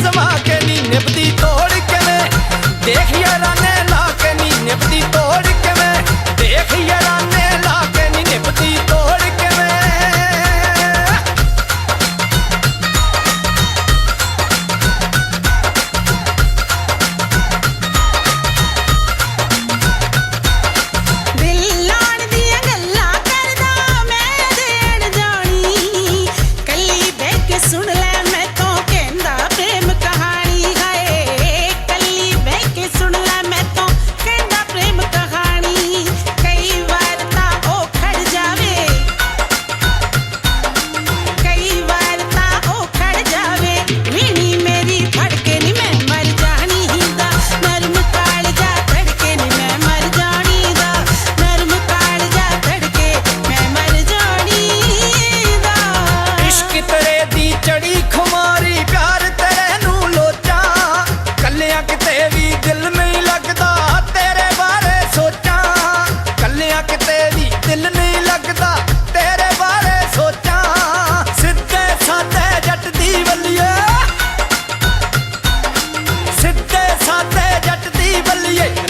ਜਮਾ ਕੇ ਨਹੀਂ ਨਿਭਦੀ ਤੋੜ।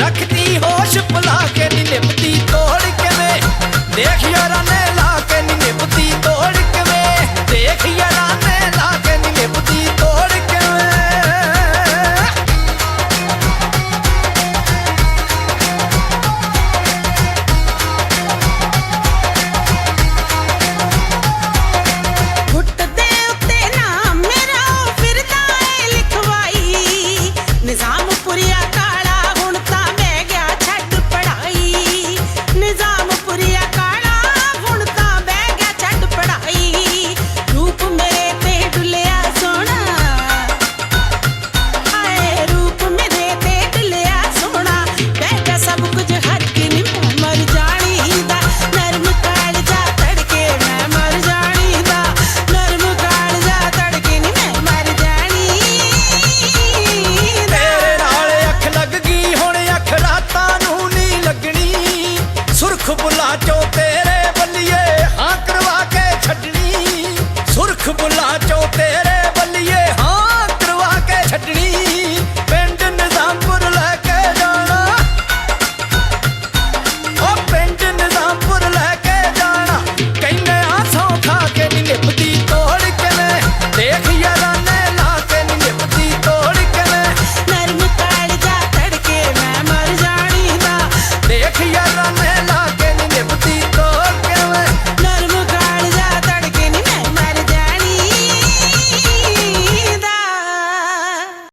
ਰੱਖ ਬੁਲਾ ਚੋ ਤੇਰੇ ਬੱਲੀਏ ਹਾਂ ਕਰਵਾ ਕੇ ਛੱਡਣੀ। ਸੁਰਖ ਬੁਲਾ ਚੋ ਤੇਰੇ